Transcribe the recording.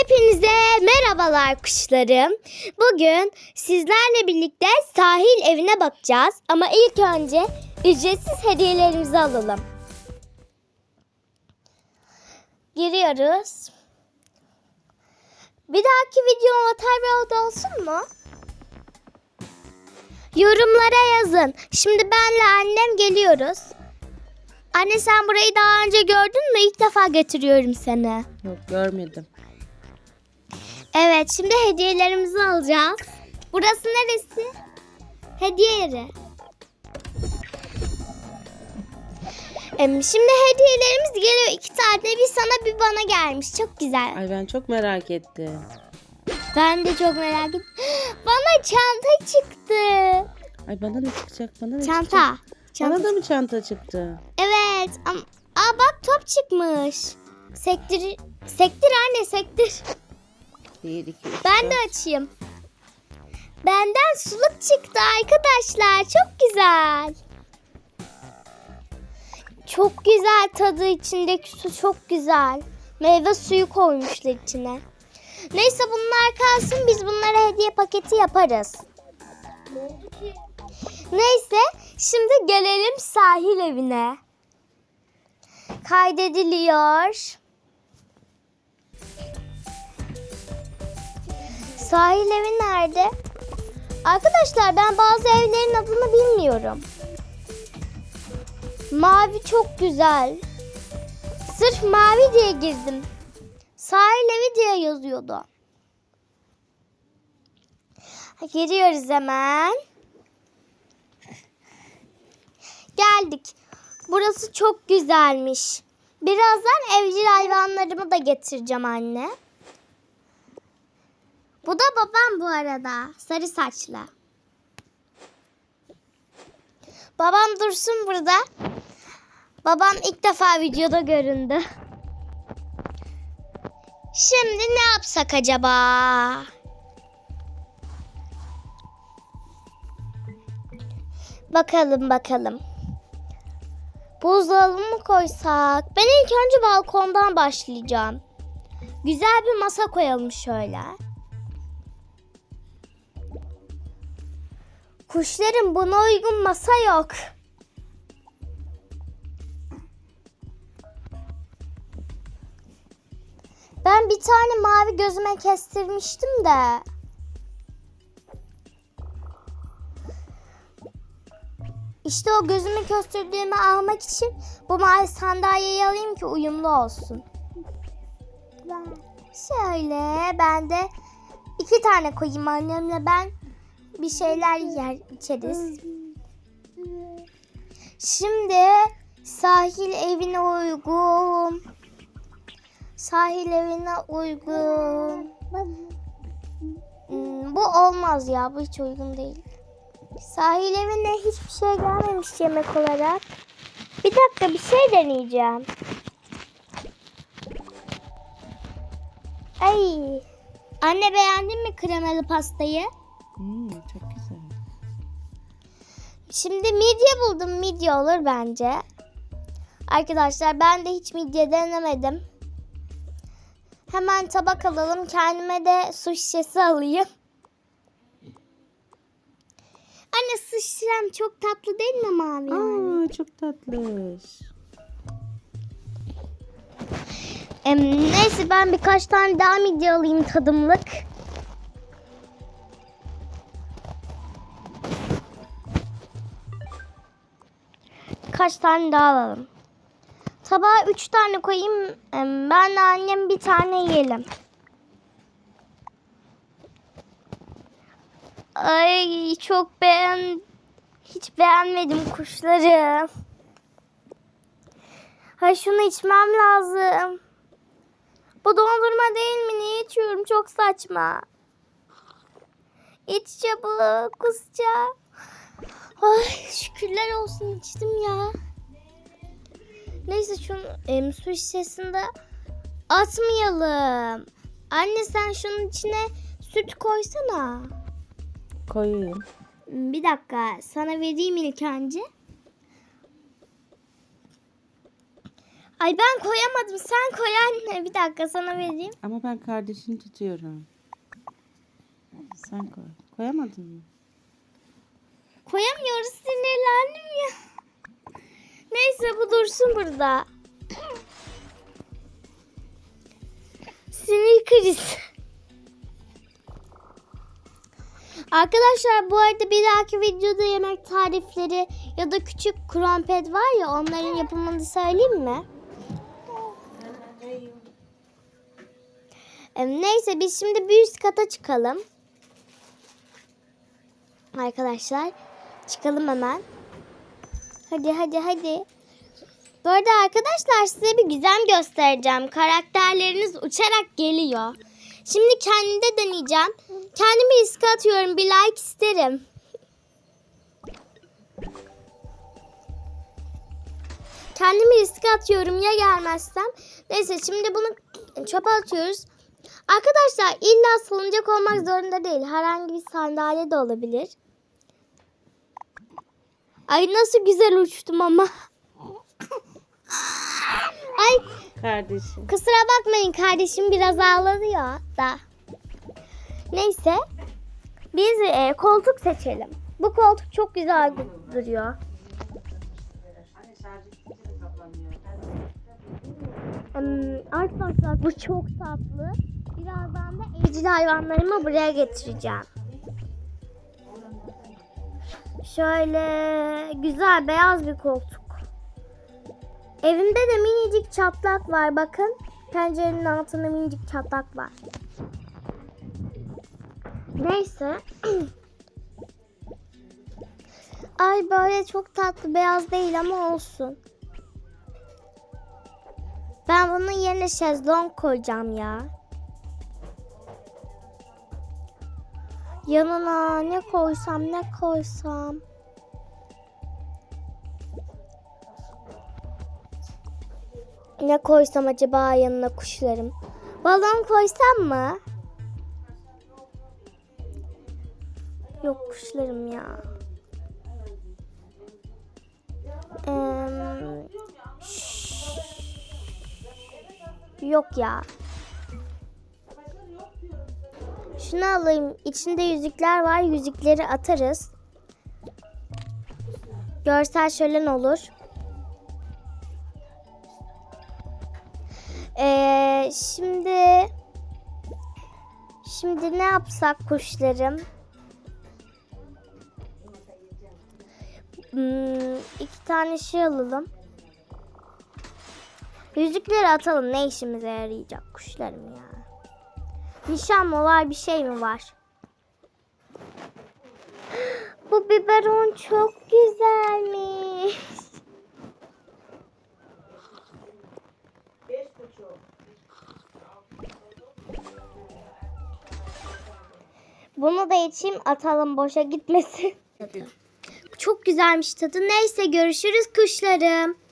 Hepinize merhabalar kuşlarım. Bugün sizlerle birlikte sahil evine bakacağız. Ama ilk önce ücretsiz hediyelerimizi alalım. Giriyoruz. Bir dahaki videom Waterworld olsun mu? Yorumlara yazın. Şimdi benle annem geliyoruz. Anne sen burayı daha önce gördün mü? İlk defa getiriyorum seni. Yok görmedim. Evet şimdi hediyelerimizi alacağız. Burası neresi? Hediye yeri. Şimdi hediyelerimiz geliyor. iki tane bir sana bir bana gelmiş. Çok güzel. Ay ben çok merak ettim. Ben de çok merak ettim. Bana çanta çıktı. Ay bana ne çıkacak? Bana ne Çanta. çıkacak? Bana Çanta. da mı çanta çıktı? Evet. Am Aa bak top çıkmış. Sektir. Sektir anne sektir. Bir, iki, üç, Ben dört. de açayım. Benden suluk çıktı arkadaşlar. Çok güzel. Çok güzel tadı içindeki su çok güzel. Meyve suyu koymuşlar içine. Neyse bunlar kalsın biz bunlara hediye paketi yaparız. Neyse şimdi gelelim sahil evine. Kaydediliyor. Sahil evi nerede? Arkadaşlar ben bazı evlerin adını bilmiyorum. Mavi çok güzel. Sırf mavi diye girdim. Sahil evi diye yazıyordu. Giriyoruz hemen. Geldik. Burası çok güzelmiş. Birazdan evcil hayvanlarımı da getireceğim anne. Bu da babam bu arada. Sarı saçlı. Babam dursun burada. Babam ilk defa videoda göründü. Şimdi ne yapsak acaba? Bakalım bakalım. Buzdolabı mı koysak? Ben ilk önce balkondan başlayacağım. Güzel bir masa koyalım şöyle. Kuşların buna uygun masa yok. Ben bir tane mavi gözüme kestirmiştim de. İşte o gözümü köstürdüğümü almak için bu mavi sandalyeyi alayım ki uyumlu olsun. Şöyle ben de iki tane koyayım annemle ben bir şeyler yer içeriz. Şimdi sahil evine uygun. Sahil evine uygun. Hmm, bu olmaz ya. Bu hiç uygun değil. Sahil evine hiçbir şey gelmemiş yemek olarak. Bir dakika bir şey deneyeceğim. Ay. Anne beğendin mi kremalı pastayı? Hmm, çok güzel. Şimdi midye buldum. Midye olur bence. Arkadaşlar ben de hiç midye denemedim. Hemen tabak alalım. Kendime de su şişesi alayım. Anne su şişem çok tatlı değil mi mavi? yani? Aa çok tatlış. Em, neyse ben birkaç tane daha midye alayım tadımlık. Kaç tane daha alalım. Tabağa üç tane koyayım. Em, Ben de annem bir tane yiyelim. Ay çok beğen hiç beğenmedim kuşları. Ha şunu içmem lazım. Bu dondurma değil mi? Niye içiyorum? Çok saçma. İç çabuk kusacağım. Ay şükürler olsun içtim ya. Neyse şunu em, su şişesinde atmayalım. Anne sen şunun içine süt koysana. Koyayım. Bir dakika sana vereyim ilk önce. Ay ben koyamadım. Sen koy anne. Bir dakika sana vereyim. Ama ben kardeşini tutuyorum. Sen koy. Koyamadın mı? Koyamıyoruz sinirlendim ya. Neyse bu dursun burada. Sinir krizi. Arkadaşlar bu arada bir dahaki videoda yemek tarifleri ya da küçük krompet var ya onların yapımını söyleyeyim mi? Neyse biz şimdi bir üst kata çıkalım. Arkadaşlar çıkalım hemen. Hadi hadi hadi. Bu arada arkadaşlar size bir gizem göstereceğim. Karakterleriniz uçarak geliyor. Şimdi kendimde deneyeceğim. Kendimi riske atıyorum. Bir like isterim. Kendimi riske atıyorum ya gelmezsem. Neyse şimdi bunu çöpe atıyoruz. Arkadaşlar illa salıncak olmak zorunda değil. Herhangi bir sandalye de olabilir. Ay nasıl güzel uçtum ama. Ay Kardeşim. kusura bakmayın kardeşim biraz ağladı ya da. Neyse. Biz e, koltuk seçelim. Bu koltuk çok güzel duruyor. Hmm, Arkadaşlar bu çok tatlı. Birazdan da evcil hayvanlarımı buraya getireceğim. Şöyle güzel beyaz bir koltuk. Evimde de minicik çatlak var bakın. Pencerenin altında minicik çatlak var. Neyse. Ay böyle çok tatlı beyaz değil ama olsun. Ben bunun yerine şezlong koyacağım ya. Yanına ne koysam ne koysam. Ne koysam acaba yanına kuşlarım? Balon koysam mı? Yok kuşlarım ya. Şş. Yok ya. Şunu alayım. İçinde yüzükler var. Yüzükleri atarız. Görsel şölen olur. Ee, şimdi şimdi ne yapsak kuşlarım? Hmm, iki tane şey alalım. Yüzükleri atalım. Ne işimize yarayacak kuşlarım ya? Nişan mı var bir şey mi var? Bu biberon çok güzelmiş. Bunu da içeyim atalım boşa gitmesin. Çok güzelmiş tadı. Neyse görüşürüz kuşlarım.